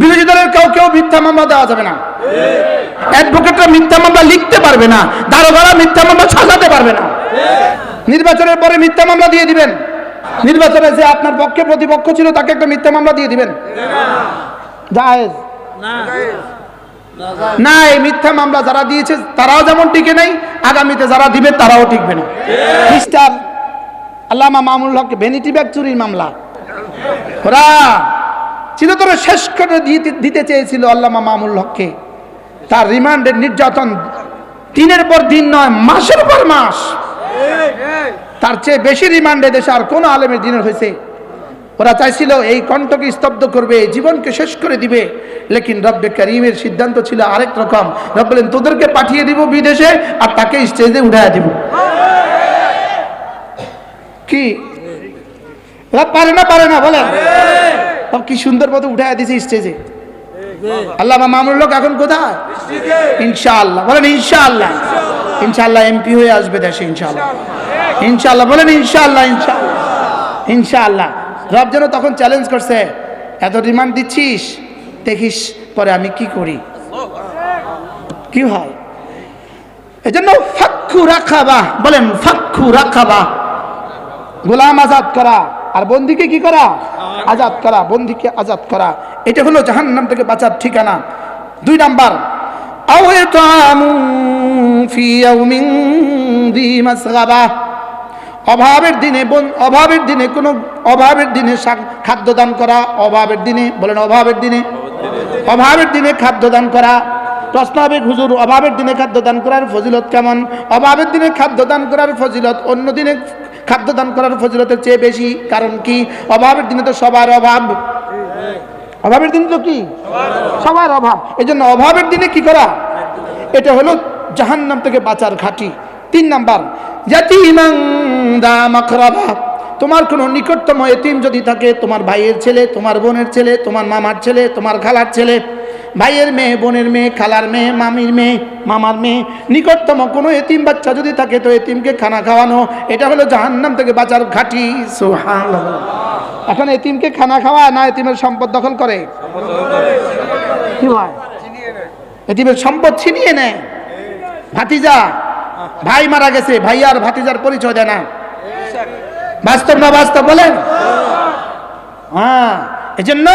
বিরোধী দলের কেউ কেউ মিথ্যা মামলা দেওয়া যাবে না। অ্যাডভোকেটরা মিথ্যা মামলা লিখতে পারবে না, দারোগারা মিথ্যা মামলা সাজাতে পারবে না। নির্বাচনের পরে মিথ্যা মামলা দিয়ে দিবেন। নির্বাচনে যে আপনার পক্ষে প্রতিপক্ষ ছিল, তাকে একটা মিথ্যা মামলা দিয়ে দিবেন। না, এই মিথ্যা মামলা যারা দিয়েছে, তারাও যেমন টিকে নাই, আগামীতে যারা দিবে, তারাও টিকবে না। খ্রিস্টান, আল্লামা মামুল হক ভ্যানিটি ব্যাগ চুরির মামলা। ওরা চিরতরে শেষ করে দিতে- চেয়েছিল আল্লামা মামুল হককে। তার রিমান্ডের নির্যাতন দিনের পর দিন নয়, মাসের পর মাস। তার চেয়ে বেশি রিমান্ডে দেশে আর কোনো আলেমের দিনের হয়েছে। ওরা চাইছিল এই কণ্ঠকে স্তব্ধ করবে, জীবনকে শেষ করে দিবে। লেকিন রব্বে করিমের সিদ্ধান্ত ছিল আরেক রকম। রব বলেন, তোদেরকে পাঠিয়ে দিব বিদেশে আর তাকে স্টেজে উঠায় দিব। কি? পারে না পারে না, বলেন। ও কি সুন্দর মতো উঠায় দিছে স্টেজে আল্লাহ মামুল লোক এখন কোথায় ইনশাআল্লাহ বলেন ইনশাআল্লাহ ইনশাআল্লাহ এমপি হয়ে আসবে দেশে ইনশাআল্লাহ ইনশাআল্লাহ বলেন ইনশাআল্লাহ ইনশাআল্লাহ ইনশাআল্লাহ রব যেন তখন চ্যালেঞ্জ করছে এত রিমান্ড দিচ্ছিস দেখিস পরে আমি কি করি কি হয় এজন্য ফাক্ষু রাখাবা। বলেন ফাক্ষু রাখাবা। গোলাম আজাদ করা। আর বন্দিকে কি করা? আজাদ করা, বন্দিকে আজাদ করা। এটা হলো জাহান্নাম থেকে বাঁচার ঠিকানা। দুই নাম্বার অভাবের দিনে অভাবের দিনে কোনো অভাবের দিনে খাদ্য দান করা, অভাবের দিনে বলেন অভাবের দিনে। অভাবের দিনে খাদ্য দান করা। প্রশ্ন হবে, হুজুর, অভাবের দিনে খাদ্য দান করার ফজিলত কেমন? অভাবের দিনে খাদ্য দান করার ফজিলত অন্য দিনে খাদ্য দান করার ফজিলতের চেয়ে বেশি, কারণ কি? অভাবের দিনে তো সবার অভাব। অভাবের দিনে তো কি? সবার অভাব। এই জন্য অভাবের দিনে কি করা? এটা হলো জাহান্নাম থেকে বাঁচার ঘাটি। তিন নাম্বার মাখরাবা তোমার কোনো নিকটতম এতিম যদি থাকে, তোমার ভাইয়ের ছেলে, তোমার বোনের ছেলে, তোমার মামার ছেলে, তোমার খালার ছেলে ভাইয়ের মেয়ে, বোনের মেয়ে, খালার মেয়ে, মামির মেয়ে, মামার মেয়ে, নিকটতম কোনো এতিম বাচ্চা যদি থাকে তো এতিমকে খানা খাওয়ানো, এটা হলো জাহান্নাম থেকে বাঁচার ঘাটি। সুবহানাল্লাহ। এখন এতিমকে খানা খাওয়া না এতিমের সম্পদ দখল করে? কি এতিমের সম্পদ ছিনিয়ে নেয়। ভাতিজা, ভাই মারা গেছে, ভাই আর ভাতিজার পরিচয় দেয় না। বাস্তব না বাস্তব বলেন? হ্যাঁ এজন্য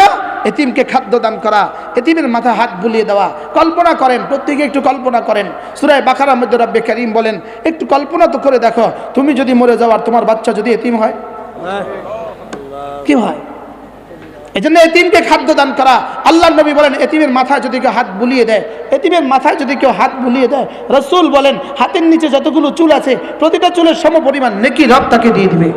এতিমকে খাদ্য দান করা এতিমের মাথা হাত বুলিয়ে দেওয়া। কল্পনা করেন প্রত্যেকে একটু কল্পনা করেন। সুরায় বাখারা মধ্যে রব্বে করিম বলেন একটু কল্পনা তো করে দেখো তুমি যদি মরে যাও আর তোমার বাচ্চা যদি এতিম হয়? কি হয়? এই জন্য এতিমকে খাদ্য দান করা। আল্লাহ নবী বলেন এতিমের মাথায় যদি কেউ হাত বুলিয়ে দেয় এতিমের মাথায় যদি কেউ হাত বুলিয়ে দেয় রসুল বলেন হাতের নিচে যতগুলো চুল আছে প্রতিটা চুলের সম পরিমাণ নেকি রব তাকে দিয়ে দিবে।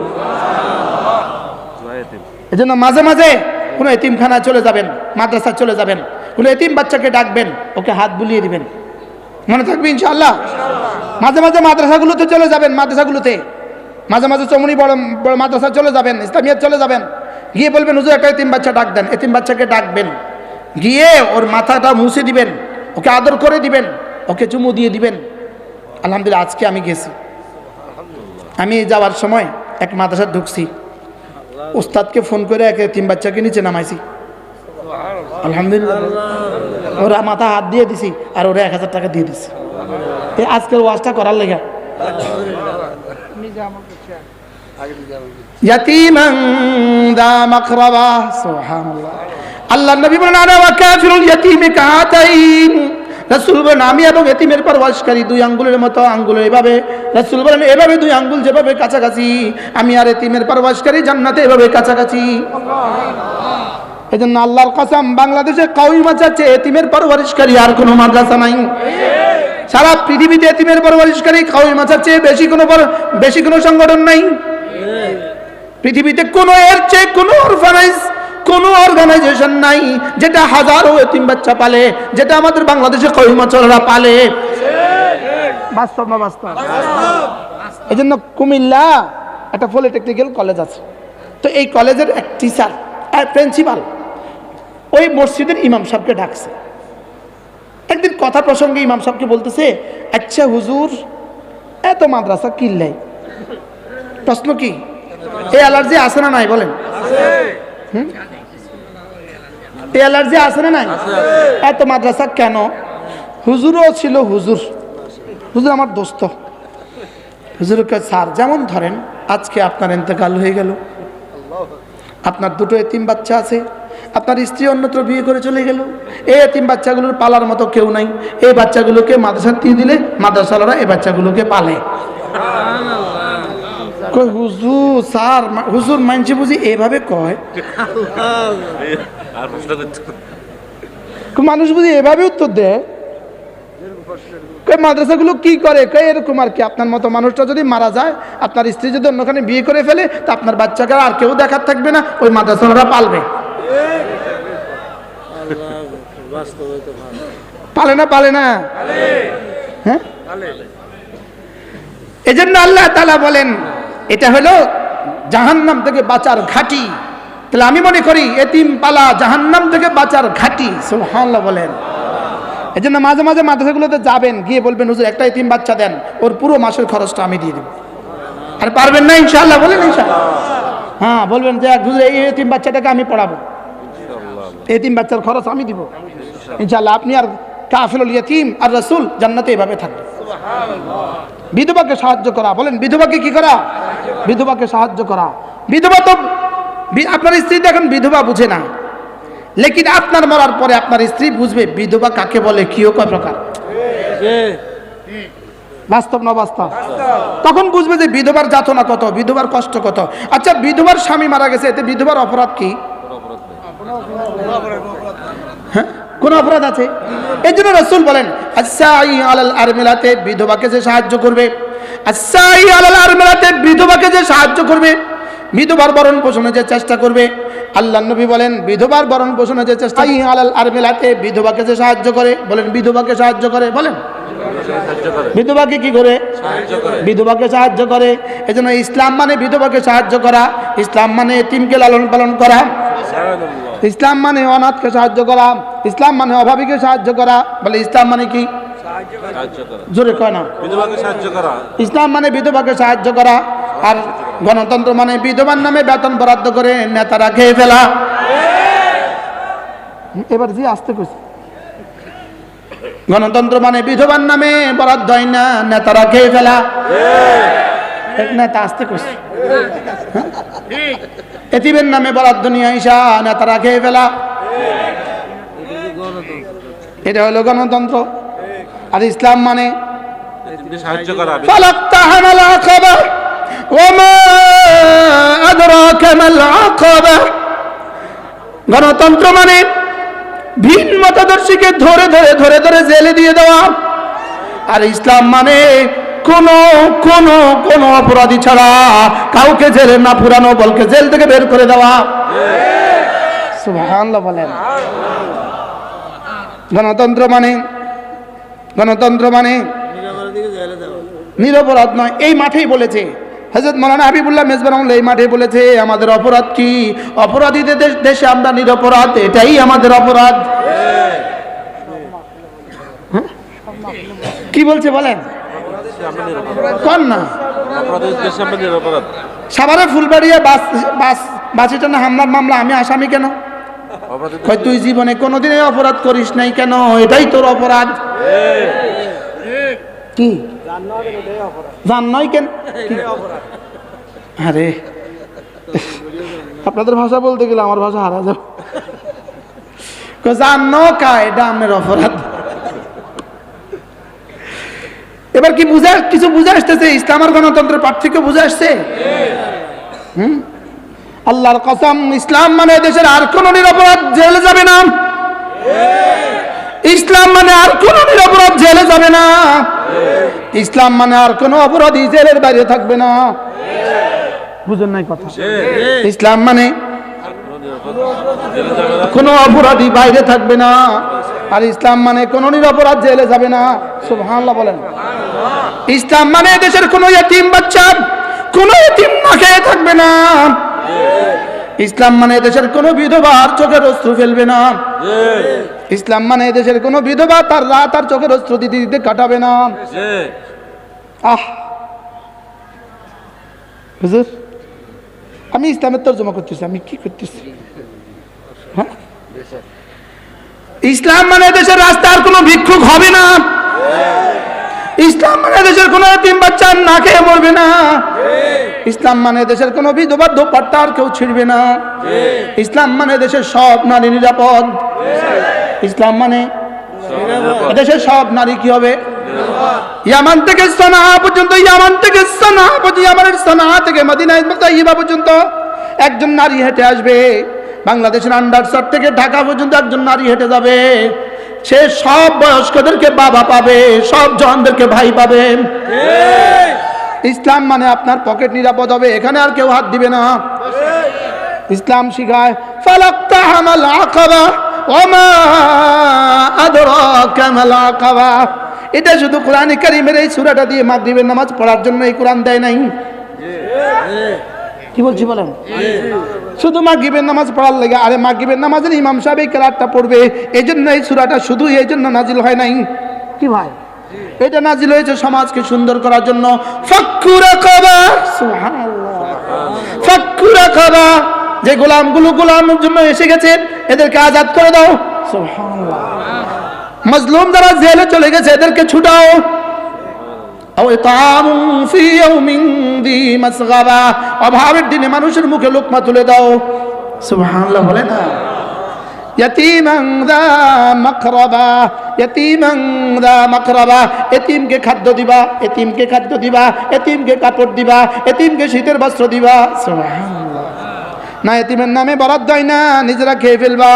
এই জন্য মাঝে মাঝে কোনো এতিমখানায় চলে যাবেন, মাদ্রাসায় চলে যাবেন, কোনো এতিম বাচ্চাকে ডাকবেন, ওকে হাত বুলিয়ে দিবেন। মনে থাকবে ইনশাআল্লাহ? মাঝে মাঝে মাদ্রাসাগুলোতে চলে যাবেন, মাদ্রাসাগুলোতে। মাঝে মাঝে চমনি বড় বড় মাদ্রাসা চলে যাবেন ইসলামিয়াত চলে যাবেন। গিয়ে বলবেন, হুজুর, একটা এতিম বাচ্চা ডাক দেন। এতিম বাচ্চাকে ডাকবেন। গিয়ে ওর মাথাটা মুছে দিবেন, ওকে আদর করে দিবেন, ওকে চুমু দিয়ে দিবেন। আলহামদুলিল্লাহ, আজকে আমি গেছি। আমি যাওয়ার সময় এক মাদ্রাসা ঢুকছি। উস্তাদকে ফোন করে এক তিন বাচ্চাকে নিচে নামাইছি। আলহামদুলিল্লাহ। ওরা মাথা হাত দিয়ে দিছি আর ওরা এক হাজার টাকা দিয়ে দিছি। এই আজকের ওয়াজটা করার লেগে। আমি এবং এতিমের পরবাসকারী দুই আঙ্গুলের মতো আঙ্গুল এভাবে রাসূল বলেন এভাবে দুই আঙ্গুল যেভাবে কাছাকাছি, আমি আর এতিমের পরবাসকারী জান্নাতে এভাবে কাছাকাছি। এই জন্য আল্লাহর কাসাম, বাংলাদেশে কাউই মাচাচ্ছে এতিমের পরবারিশকারী আর কোনো মাদ্রাসা নাই। সারা পৃথিবীতে এতিমের পরবারিশকারী কাউই মাচার চেয়ে বেশি কোনো বেশি কোনো সংগঠন নাই। পৃথিবীতে কোনো এর চেয়ে কোনো অরফানাইজ কোনো অর্গানাইজেশন নাই, যেটা হাজারো এতিম বাচ্চা পালে, যেটা আমাদের বাংলাদেশে কহিমাচলরা পালে। বাস্তব না বাস্তব? এই জন্য কুমিল্লা একটা পলিটেকনিক্যাল কলেজ আছে। তো এই কলেজের এক টিচার প্রিন্সিপাল ওই মসজিদের ইমাম সাহেবকে ডাকছে। একদিন কথা প্রসঙ্গে ইমাম সাহেবকে বলতেছে আচ্ছা হুজুর এত মাদ্রাসা কিল্লাই প্রশ্ন কি? এই অ্যালার্জি আছে না নাই বলেন? এই অ্যালার্জি আছে না নাই? এত মাদ্রাসা কেন? হুজুরও ছিল হুজুর। হুজুর আমার দোস্ত। হুজুরকে স্যার যেমন ধরেন আজকে আপনার ইন্তেকাল হয়ে গেল। আপনার দুটো এতিম বাচ্চা আছে আপনার স্ত্রী অন্যত্র বিয়ে করে চলে গেল। এই এতিম বাচ্চাগুলোর পালার মতো কেউ নাই। এই বাচ্চাগুলোকে মাদ্রাসা দিয়ে দিলে মাদ্রাসালারা এই বাচ্চাগুলোকে পালে। হুজুর স্যার হুজুর মানছি বুঝি এভাবে কয়? মানুষ বুঝি এভাবে উত্তর দেয়? কই মাদ্রাসাগুলো কি করে? এরকম আর কি? আপনার মতো মানুষটা যদি মারা যায়, আপনার স্ত্রী যদি অন্যখানে বিয়ে করে ফেলে, তা আপনার বাচ্চাকে আর কেউ দেখার থাকবে না, ওই মাদ্রাসারা পালবে। পালে না পালে না? হ্যাঁ? এই আল্লাহ তালা বলেন, এটা হলো জাহান্নাম থেকে বাঁচার ঘাটি। তাহলে আমি মনে করি এতিম পালা জাহান্নাম থেকে বাঁচার ঘাটি, সুবহানাল্লাহ বলেন। এই জন্য মাঝে মাঝে মাদ্রাসাগুলোতে যাবেন, গিয়ে বলবেন, হুজুর একটা এতিম বাচ্চা দেন, ওর পুরো মাসের খরচটা আমি দিয়ে দেবো। আর পারবেন না, ইনশাআল্লাহ, বলেন, ইনশাআল্লাহ। হ্যাঁ বলবেন যে, হুজুর, এই এতিম বাচ্চাটাকে আমি পড়াবো। এই তিন বাচ্চার খরচ আমি দিব। ইনশাআল্লাহ, আপনি আর কাফিল ইয়তিম আর রসুল জান্নাতে এভাবে থাকবেন। বিধবাকে সাহায্য করা, বলেন, বিধবাকে কি করা? বিধবাকে সাহায্য করা। বিধবা তো আপনার স্ত্রী দেখেন বিধবা বুঝে না। লেকিন আপনার মরার পরে আপনার স্ত্রী বুঝবে বিধবা কাকে বলে কি ও কয় প্রকার? বাস্তব না বাস্তব। তখন বুঝবে যে বিধবার যাতনা কত বিধবার কষ্ট কত। আচ্ছা বিধবার স্বামী মারা গেছে এতে বিধবার অপরাধ কি? হ্যাঁ? কোন অপরাধ আছে? এই জন্য রসুল বলেন আলাল আরমেলাতে বিধবাকে যে সাহায্য করবে আলাল আরমেলাতে বিধবাকে যে সাহায্য করবে বিধবার বরণ পোষণে যে চেষ্টা করবে আল্লাহ নবী বলেন বিধবার বরণ পোষণে যে চেষ্টা আলাল আরমেলাতে বিধবাকে যে সাহায্য করে বলেন বিধবাকে সাহায্য করে বলেন। বিধবাকে কি করে? সাহায্য বিধবাকে সাহায্য করে। এজন্য ইসলাম মানে বিধবাকে সাহায্য করা ইসলাম মানে এতিমকে লালন পালন করা। ইসলাম মানে অনাথকে সাহায্য করা ইসলাম মানে অভাবীকে সাহায্য করা বলে ইসলাম মানে কি? জোরে কয় না? বিধবাকে সাহায্য করা। ইসলাম মানে বিধবাকে সাহায্য করা আর গণতন্ত্র মানে বিধবার নামে বেতন বরাদ্দ করে নেতারা খেয়ে ফেলা। এবার জি আসতে কইছে। গণতন্ত্র মানে বিধবার নামে বরাদ্দ হয় না নেতারা খেয়ে ফেলা। এক নেতা আসতে কইছে। এতিমের নামে বরাদ্দ নিয়ে আইসা নেতারা খেয়ে ফেলা। এটা হলো গণতন্ত্র। আর ইসলাম মানে সাহায্য করা ওমা গণতন্ত্র মানে ভিন মতাদর্শীকে ধরে ধরে ধরে ধরে জেলে দিয়ে দেওয়া। আর ইসলাম মানে কোন কোন কোন অপরাধী ছাড়া কাউকে জেলে না পুরানো বলকে জেল থেকে বের করে দেওয়া। বলেন। গণতন্ত্র মানে গণতন্ত্র মানে নিরপরাধ নয়। এই মাঠেই বলেছে হজরত মৌলানা হাবিবুল্লাহ মেজবান এই মাঠে বলেছে আমাদের অপরাধ কি? অপরাধীদের দেশে আমরা নিরপরাধ এটাই আমাদের অপরাধ। হ্যাঁ? কি বলছে বলেন? কন না। সাভারে ফুলবাড়িয়া বাস বাস বাসিটা না হামলার মামলা আমি আসামি কেন? তুই জীবনে কোনোদিনই অপরাধ করিস নাই কেন? এটাই তোর অপরাধ। কি? নয় আরে, আপনাদের ভাষা বলতে গেলে আমার ভাষা হারা যাবে। জান ন কা এটা আমের অপরাধ। এবার কি বুঝে, কিছু বুঝে আসতেছে? ইসলাম গণতন্ত্রের পার্থক্য বুঝে আসছে? হুম? আল্লাহর কসম, ইসলাম মানে দেশের আর কোন নিরপরাধ জেলে যাবে না। ইসলাম মানে আর কোন নিরপরাধ জেলে যাবে না। ইসলাম মানে আর কোন অপরাধী জেলের বাইরে থাকবে না। বুঝেন নাই কথা? ইসলাম মানে কোনো অপরাধী বাইরে থাকবে না। আর ইসলাম মানে কোনো নিরপরাধ জেলে যাবে না। সুবহানাল্লাহ বলেন। ইসলাম মানে দেশের কোনো এতিম বাচ্চা কোনো এতিম না খেয়ে থাকবে না। ইসলাম মানে দেশের কোনো বিধবার চোখের অস্ত্র ফেলবে না। ইসলাম মানে দেশের কোনো বিধবা তার রাত আর চোখের অস্ত্র দিতে দিতে কাটাবে না। আহ। হুজুর আমি ইসলামের তর্জমা করতেছি আমি কি করতেছি? হ্যাঁ? ইসলাম মানে দেশের রাস্তার কোনো ভিক্ষুক হবে না। ইসলাম মানে দেশের কোনো তিন বাচ্চা না খেয়ে মরবে না। ইসলাম মানে দেশের কোনো বিধবা দোপাট্টা আর কেউ ছিড়বে না। ইসলাম মানে দেশের সব নারী নিরাপদ। ইসলাম মানে দেশের সব নারী কি হবে? ইয়ামান থেকে সানা পর্যন্ত ইয়ামান থেকে সানা পর্যন্ত ইয়ামানের সানা থেকে মদিনা ইবা পর্যন্ত একজন নারী হেঁটে আসবে। বাংলাদেশের আন্ডারসর থেকে ঢাকা পর্যন্ত একজন নারী হেঁটে যাবে। সে সব বয়স্কদেরকে বাবা পাবে, সব জনদেরকে ভাই পাবে। ইসলাম মানে আপনার পকেট নিরাপদ হবে, এখানে আর কেউ হাত দিবে না। ইসলাম শিখায় ফালাক্তা হামাল আকাবা, ওমা আদরাকা মাল আকাবা। এটা শুধু কোরআনে কারিমের এই সূরাটা দিয়ে মাগরিবের নামাজ পড়ার জন্য এই কোরআন দেয় নাই। কি বলছি বলেন? শুধু মাগরিবের নামাজ পড়ার লাগে আরে মাগরিবের নামাজের ইমাম সাহেব এই কেরাতটা পড়বে। এই জন্য এই সূরাটা শুধু এই জন্য নাজিল হয় নাই। কি ভাই? এটা নাজিল হয়েছে সমাজকে সুন্দর করার জন্য। ফাক্কুরা কাবা সুবহানাল্লাহ। ফাক্কুরা কাবা যে গোলামগুলো গোলামের জন্য এসে গেছে এদেরকে আজাদ করে দাও। মজলুম যারা জেলে চলে গেছে এদেরকে ছুটাও। ইয়াউমিন দি মাসগাবা, অভাবের দিনে মানুষের মুখে লোকমা তুলে দাও। সুবহানাল্লাহ, বলে না? এতিমকে খাদ্য দিবা, এতিমকে খাদ্য দিবা, এতিমকে কাপড় দিবা, এতিমকে শীতের বস্ত্র দিবা। না, এতিমের নামে বরাদ্দ হয় না, নিজেরা খেয়ে ফেলবা।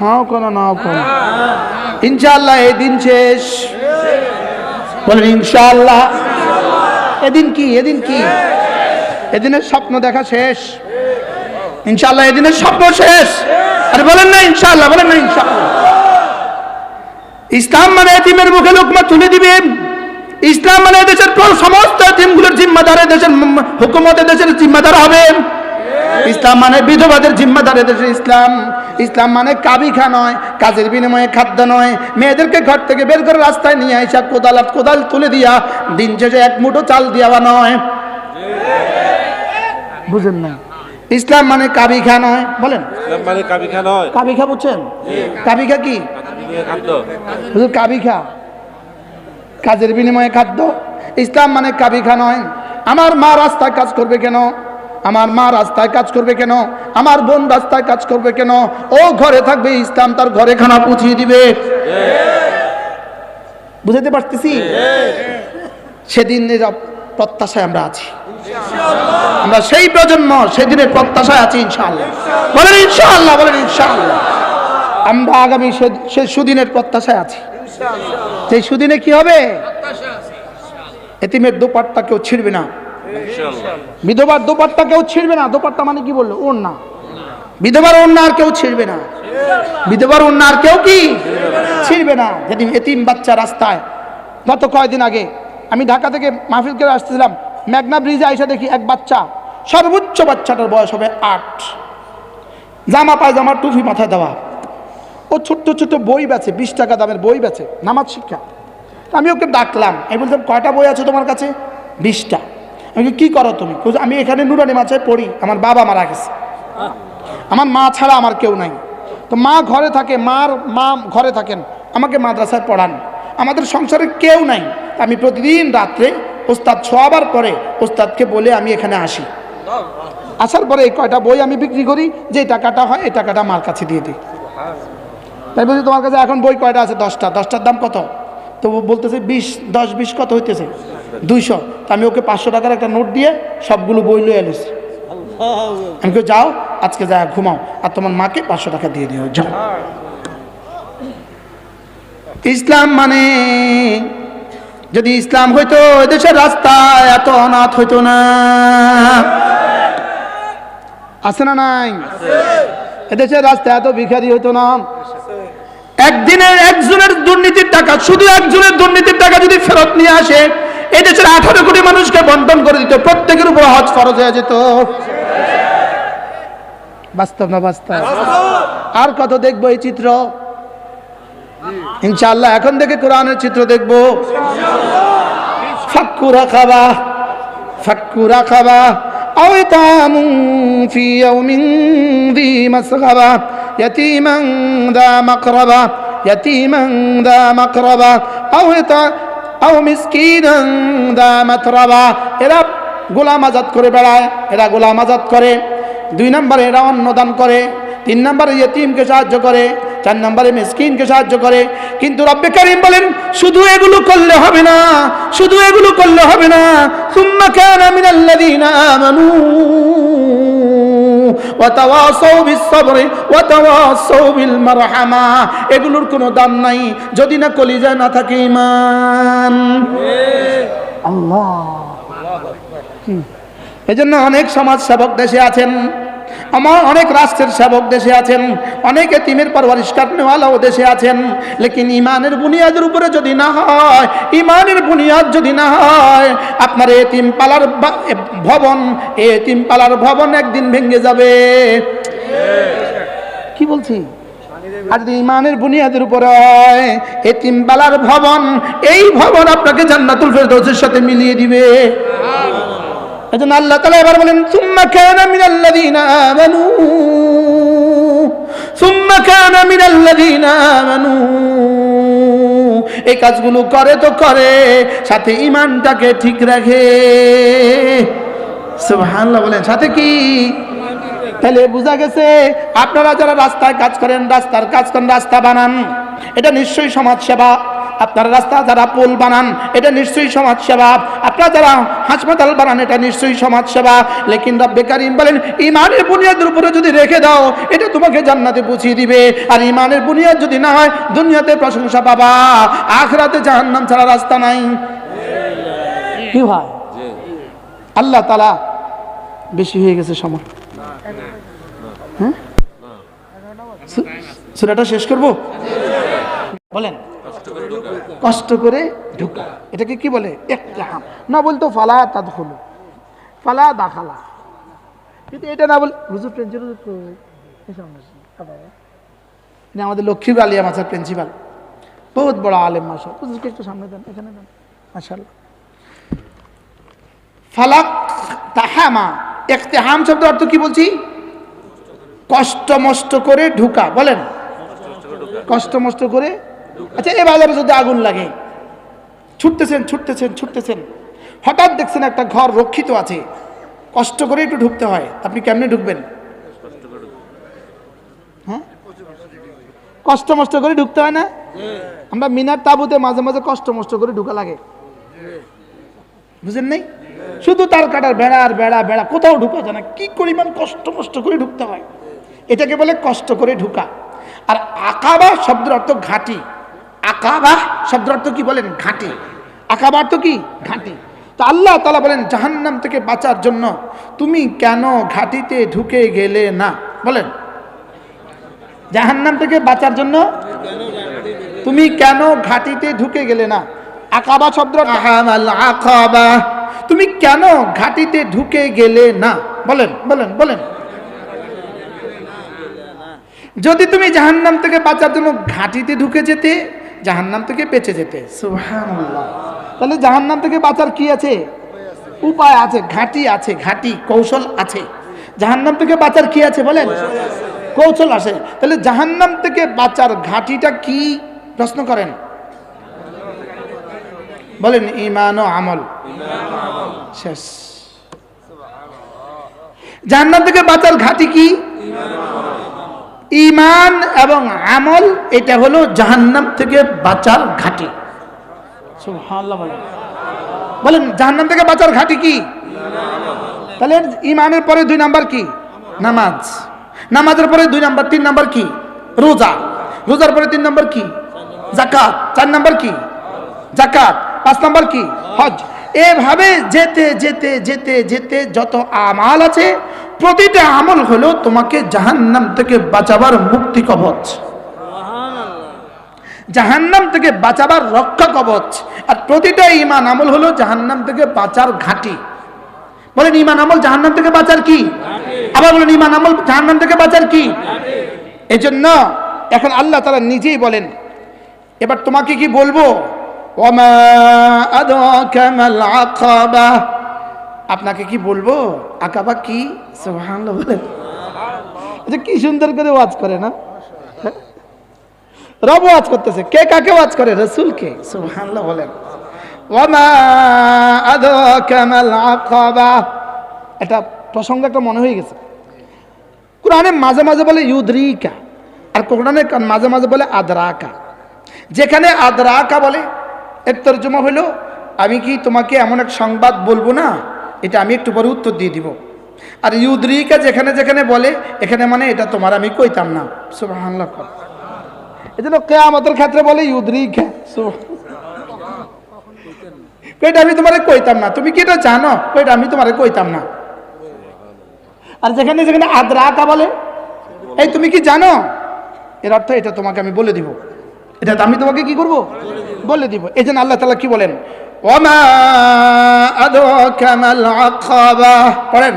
হ্যাঁ কোনো না কোনো ইনশাআল্লাহ, এই দিন শেষ। বলেন, ইনশাআল্লাহ। এদিন কি এদিন কি? এদিনের স্বপ্ন দেখা শেষ। ইনশাআল্লাহ এদিনের স্বপ্ন শেষ। আরে বলেন না ইনশাআল্লাহ, বলেন না ইনশাআল্লাহ। ইসলাম মানে এতিমের মুখে লোকমা তুলে দিবেন ইসলাম মানে দেশের সমস্ত এতিমগুলোর জিম্মাদার দেশের হুকুমতে দেশের জিম্মাদার হবেন ইসলাম মানে বিধবাদের জিম্মাদার দেশের ইসলাম। ইসলাম মানে কাবিখা নয় কাজের বিনিময়ে খাদ্য নয়। মেয়েদেরকে ঘর থেকে বের করে রাস্তায় নিয়ে আইসা কোদাল কোদাল তুলে দিয়া দিন শেষে এক মুঠো চাল দেওয়া নয়। বুঝেন না? ইসলাম মানে কাবিখা নয় বলেন। মানে কাবি খা নয়। কাবিখা বুঝছেন? কাবিখা কি? বিনিময়ে খাদ্য। হুজুর কাবিখা কাজের বিনিময়ে খাদ্য। ইসলাম মানে কাবিখা নয়। আমার মা রাস্তায় কাজ করবে কেন? আমার মা রাস্তায় কাজ করবে কেন? আমার বোন রাস্তায় কাজ করবে কেন? ও ঘরে থাকবে ইসলাম তার ঘরে খানা পুছিয়ে দিবে। বুঝাতে পারতেছি? সেদিন প্রত্যাশায় আমরা আছি। আমরা সেই প্রজন্ম সেদিনের প্রত্যাশায় আছি ইনশাআল্লাহ। বলেন ইনশাআল্লাহ বলেন ইনশাআল্লাহ। আমরা আগামী সে- সুদিনের প্রত্যাশায় আছি। সেই সুদিনে কি হবে? এতিমের দোপাট্টা কেউ ছিড়বে না। বিধবার দোপাট্টা কেউ ছিঁড়বে না দোপাট্টা মানে কি বলল? ওর না বিধবার না আর কেউ ছিঁড়বে না। বিধবার না আর কেউ কি? ছিঁড়বে না। যেদিন এতিম বাচ্চা রাস্তায় গত কয়েকদিন আগে আমি ঢাকা থেকে মাহফিল করে আসতেছিলাম মেঘনা ব্রিজে আইসা দেখি এক বাচ্চা সর্বোচ্চ বাচ্চাটার বয়স হবে আট। জামা পায়জামা টুপি মাথায় দেওয়া। ও ছোট্ট ছোট্ট বই বেচে বিশ টাকা দামের বই বেচে নামাজ শিক্ষা। আমি ওকে ডাকলাম আমি বললাম কয়টা বই আছে তোমার কাছে? বিশটা। আমি কি করো তুমি? আমি এখানে নুরানি মাছে পড়ি আমার বাবা মারা গেছে। আমার মা ছাড়া আমার কেউ নাই। তো মা ঘরে থাকে, মার মা ঘরে থাকেন, আমাকে মাদ্রাসায় পড়ান। আমাদের সংসারে কেউ নাই। আমি প্রতিদিন রাত্রে ওস্তাদ ছোয়াবার পরে ওস্তাদকে বলে আমি এখানে আসি। আসার পরে এই কয়টা বই আমি বিক্রি করি, যে টাকাটা হয় এই টাকাটা আমার কাছে দিয়ে দিই। তাই বলছি, তোমার কাছে এখন বই কয়টা আছে? দশটা। দশটার দাম কত? তো বলতেছে বিশ দশ বিশ কত হইতেছে? দুইশো। তা আমি ওকে পাঁচশো টাকার একটা নোট দিয়ে সবগুলো বই লয়ে এলেছি আমি কেউ যাও আজকে যা ঘুমাও আর তোমার মাকে পাঁচশো টাকা দিয়ে দিও যাও। ইসলাম মানে যদি ইসলাম হইতো এদেশের রাস্তায় এত অনাথ হইতো না। আছে না নাই? এদেশের রাস্তায় এত ভিখারি হইতো না। একদিনের একজনের দুর্নীতির টাকা, শুধু একজনের দুর্নীতির টাকা যদি ফেরত নিয়ে আসে এই দেশের আঠারো কোটি মানুষকে বন্টন করে দিত, প্রত্যেকের উপর হজ ফরজ হয়ে যেত। বাস্তব না বাস্তব? আর কত দেখব এই চিত্র? ইনশাল্লাহ এখন থেকে কোরআনের চিত্র দেখব। ফাক্কুরা খাবা ফাক্কুরা খাবা আওতামুন ফি ইয়াউমিন দি মাসগাবা। يتيما ذا مقربة يتيما ذا مقربة أو يط- أو مسكينا ذا متربة এরা গোলাম আজাদ করে বেড়ায় এরা গোলাম আজাদ করে দুই নম্বরে এরা অন্নদান করে তিন নম্বরে ইয়েতিমকে সাহায্য করে চার নম্বরে মিসকিনকে সাহায্য করে কিন্তু রব্বে কারিম বলেন শুধু এগুলো করলে হবে না শুধু এগুলো করলে হবে না সুম্মা কানা মিনাল্লাযীনা আমানু ওয়াতাওয়াসাউ বিস-সাবরি, ওয়াতাওয়াসাউ বিল মারহামা এগুলোর কোনো দাম নাই। যদি না কলিজায় না থাকে ঈমান। আল্লাহ। এজন্য অনেক সমাজ সেবক দেশে আছেন। আমার অনেক রাষ্ট্রের সেবক দেশে আছেন, অনেক এতিমের পরিষ্কার নেওয়ালাও দেশে আছেন, লেকিন ইমানের বুনিয়াদের উপরে যদি না হয়, ইমানের বুনিয়াদ যদি না হয়, আপনার এতিম পালার ভবন, এতিম পালার ভবন একদিন ভেঙে যাবে। কি বলছি? আর যদি ইমানের বুনিয়াদের উপরে হয়, এতিম পালার ভবন, এই ভবন আপনাকে জান্নাতুল ফেরদৌসের সাথে মিলিয়ে দিবে। এজন্য আল্লাহ তাআলা এবার বলেন, সুম্মা কানা মিনাল্লাযীনা আমানু। সুম্মা কানা মিনাল্লাযীনা আমানু। এই কাজগুলো করে তো করে, সাথে ইমানটাকে ঠিক রাখে। সুবহানাল্লাহ বলেন, সাথে কি? তাহলে বোঝা গেছে, আপনারা যারা রাস্তায় কাজ করেন, রাস্তার কাজ করেন, রাস্তা বানান, এটা নিশ্চয়ই সমাজ সেবা আপনারা রাস্তা যারা পোল বানান, এটা নিশ্চয়ই সমাজ সেবা আপনারা যারা হাসপাতাল বানান, এটা নিশ্চয়ই সমাজ সেবা লেকিন রব্বে কারিম বলেন, ইমানের বুনিয়াদের উপরে যদি রেখে দাও, এটা তোমাকে জান্নাতে পৌঁছিয়ে দিবে। আর ইমানের বুনিয়াদ যদি না হয়, দুনিয়াতে প্রশংসা পাবা। আখরাতে জাহান্নাম ছাড়া রাস্তা নাই। কি হয় আল্লাহ তালা বেশি হয়ে গেছে সময়। হ্যাঁ? সূরাটা শেষ করব? বলেন। কষ্ট করে ঢুকা। এটাকে কি বলে? একটাহাম না বলতো ফালা তাদ হলো ফালা দাখালা। কিন্তু এটা না বল প্রিন্সিপাল আমাদের লক্ষ্মী আলিয়া মাসার প্রিন্সিপাল বহুত বড় আলেম মাসা হুজুরকে একটু সামনে দেন এখানে দেন। মাশাল্লাহ ফালাক তাহামা। একতেহাম শব্দ অর্থ কি বলছি? কষ্ট মষ্ট করে ঢুকা। বলেন। কষ্ট মষ্ট করে আচ্ছা এ বাজারে যদি আগুন লাগে। ছুটতেছেন ছুটতেছেন ছুটতেছেন। হঠাৎ দেখছেন একটা ঘর রক্ষিত আছে। কষ্ট করে একটু ঢুকতে হয়। আপনি কেমনে ঢুকবেন? হ্যাঁ? কষ্ট মষ্ট করে ঢুকতে হয় না? আমরা মিনার তাবুতে মাঝে মাঝে কষ্ট মষ্ট করে ঢুকা লাগে। বুঝেন নাই? শুধু তার কাটার বেড়া আর বেড়া বেড়া, কোথাও ঢুকা যায় না। কি পরিমাণ কষ্ট মষ্ট করে ঢুকতে হয়? এটাকে বলে কষ্ট করে ঢুকা। আর আকাবা শব্দের অর্থ ঘাটি। আকাবা শব্দ অর্থ কি বলেন? ঘাটি। আকাবা অর্থ কি? ঘাঁটি। তো আল্লাহ তালা বলেন জাহান্নাম থেকে বাঁচার জন্য তুমি কেন ঘাটিতে ঢুকে গেলে না? বলেন। জাহান্নাম থেকে বাঁচার জন্য তুমি কেন ঘাটিতে ঢুকে গেলে না? আকাবা শব্দ আকাবা। তুমি কেন ঘাটিতে ঢুকে গেলে না? বলেন বলেন বলেন। যদি তুমি জাহান্নাম থেকে বাঁচার জন্য ঘাটিতে ঢুকে যেতে জাহান্নাম থেকে বেঁচে যেতে। তাহলে জাহান্নাম থেকে বাঁচার কি আছে? উপায় আছে ঘাটি আছে ঘাটি কৌশল আছে। জাহান্নাম থেকে বাঁচার কি আছে বলেন? কৌশল আছে। তাহলে জাহান্নাম থেকে বাঁচার ঘাটিটা কি? প্রশ্ন করেন। বলেন ইমান ও আমল। শেষ। জাহান্নাম থেকে বাঁচার ঘাটি কি? ইমান এবং আমল, এটা হলো জাহান্নাম থেকে বাঁচার ঘাটি। বলেন, জাহান্নাম থেকে বাঁচার ঘাটি কি? তাহলে ইমানের পরে দুই নাম্বার কি? নামাজ। নামাজের পরে দুই নাম্বার, তিন নাম্বার কি? রোজা। রোজার পরে তিন নাম্বার কি? জাকাত। চার নাম্বার কি? জাকাত। পাঁচ নাম্বার কি? হজ। এভাবে যেতে যেতে যেতে যেতে যত আমাল আছে প্রতিটা আমল হলো তোমাকে জাহান্নাম থেকে বাঁচাবার মুক্তি কবচ। জাহান্নাম থেকে বাঁচাবার রক্ষা কবচ। আর প্রতিটা ইমান আমল হলো জাহান্নাম থেকে বাঁচার ঘাঁটি। বলেন ইমান আমল জাহান্নাম থেকে বাঁচার কি? আবার বলেন ইমান আমল জাহান্নাম থেকে বাঁচার কি? এজন্য এখন আল্লাহ তারা নিজেই বলেন এবার তোমাকে কি বলব? ওমা আদরাকা মাল আকাবা। আপনাকে কি বলব? আকাবা কি? সুবহানাল্লাহ বলেন। আচ্ছা কি সুন্দর করে ওয়াজ করে না? রব ওয়াজ করতেছে। কে কাকে ওয়াজ করে? রসুলকে। সুবহানাল্লাহ বলেন। ওয়ামা আদরাকা মাল আকাবা। এটা প্রসঙ্গ একটা মনে হয়ে গেছে। কোরআনে মাঝে মাঝে বলে ইউদ্রিকা আর কোরআনে মাঝে মাঝে বলে আদরাকা। যেখানে আদরাকা বলে এর তর্জমা হলো, আমি কি তোমাকে এমন এক সংবাদ বলব না? এটা আমি একটু পরে উত্তর দিয়ে দিব। আর ইউদ্রিকা যেখানে যেখানে বলে, এখানে মানে এটা তোমার আমি কইতাম না। সুবহানাল্লাহ। এই জন্য কেয়ামতের ক্ষেত্রে বলে ইউদ্রিকা। এটা আমি তোমারে কইতাম না। তুমি কি এটা জানো? এটা আমি তোমারে কইতাম না। আর যেখানে যেখানে আদ্রাকা বলে, এই তুমি কি জানো? এর অর্থ এটা তোমাকে আমি বলে দিব। এটা আমি তোমাকে কি করব? বলে দিব। এই জন্য আল্লাহ তালা কি বলেন? পড়েন।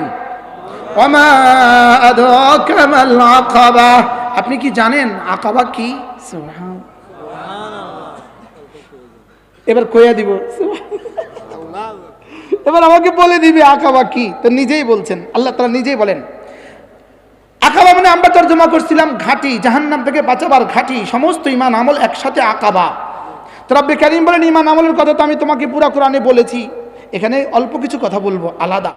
আপনি কি জানেন আকাবা কি? এবার কইয়া দিব। এবার আমাকে বলে দিবে আকাবা কি। তো নিজেই বলছেন। আল্লাহ তালা নিজেই বলেন। আকাবা মানে আমরা তর্জমা করছিলাম ঘাটি, জাহান্নাম থেকে বাঁচাবার ঘাটি, সমস্ত ইমান আমল একসাথে আকাবা। তো রব্বে কারিম বলেন ইমান আমলের কথা তো আমি তোমাকে পুরা কোরআনে বলেছি। এখানে অল্প কিছু কথা বলব, আলাদা।